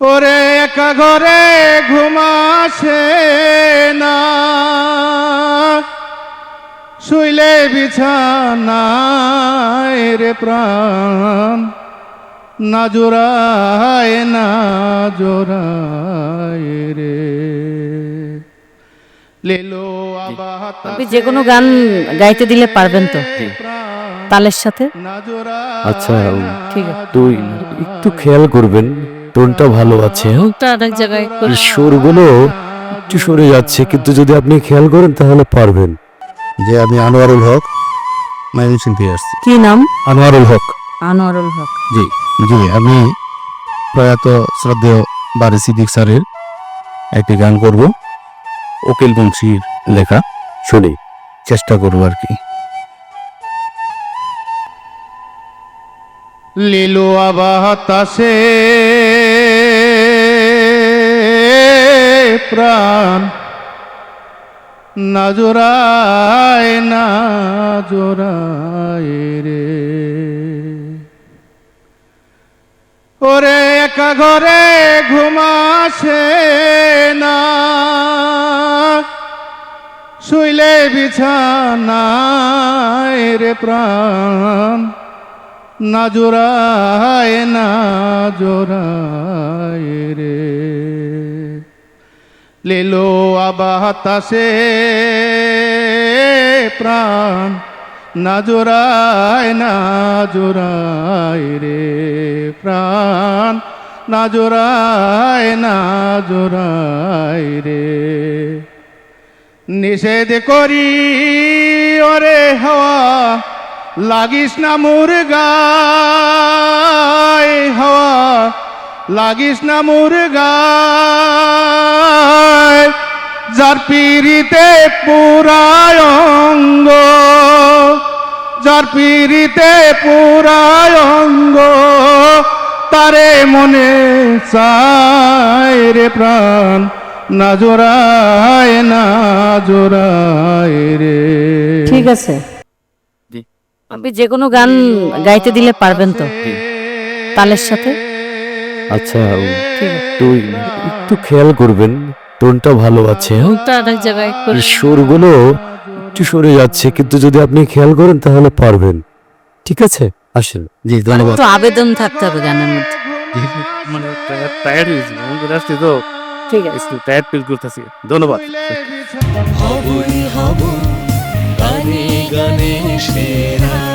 ওরে একা ঘরে ঘুমাসে না। শুইলে বিছানায় রে প্রাণ না জোড়ায় না জোড়ায় রে। আপনি যে কোনো গান গাইতে দিলে পারবেন তো? তালের সাথে? আচ্ছা ঠিক আছে। তুই একটু খেয়াল করবেন টোনটা ভালো আছে হ্যাঁ? আরেক জায়গায় সুরগুলো একটু সরে যাচ্ছে কিন্তু যদি আপনি খেয়াল করেন তাহলে পারবেন। যে আমি আনোয়ারুল হক ময়মনসিং থেকে আসছি। কি নাম? আনোয়ারুল হক। আনোয়ারুল হক। জি জি আমি প্রয়াত শ্রদ্ধেয় বারে সিদ্দিক স্যারের একটি গান করব। উকিল বংশীর লেখা। শুনি। চেষ্টা করব আর কি। লীলো আবাতাসে প্রাণ না জোড়ায় না জোড়ায় রে। ওরে একা ঘরে ঘুমাসে না, শুইলে বিছানায় রে প্রাণ না জোড়ায় না জোড়ায় লেলো আবাতাসে প্রাণ, না জোড়ায় না জোড়ায় রে প্রাণ, না জোড়ায় না জোড়ায় রে। নিষেধ করি, ওরে হাওয়া, লাগিস না হাওয়া লাগিস না মুরগায় যার পিড়িতে পুরায় অঙ্গ যার পিড়িতে পুরায় অঙ্গ তারে মনে চায় রে প্রাণ না জোড়ায় না জোড়ায় রে। ঠিক আছে। আপনি যে কোনো গান গাইতে দিলে পারবেন তো। তালের সাথে? আচ্ছা ঠিক তুই একটু খেয়াল করবেন টোনটা ভালো আছে? আরেক জায়গায় সুরগুলো একটু সরে যাচ্ছে কিন্তু যদি আপনি খেয়াল করেন তাহলে পারবেন। ঠিক আছে? আসেন। জি ধন্যবাদ। তো আবেদন থাকতে হবে গানের মধ্যে। মানে টায়ার্ড হয়েছি এমন আসছি তো। ঠিক আছে। একটু টায়ার্ড ফিল করতেছি। ধন্যবাদ। হবই হব গানে গানে সেরা।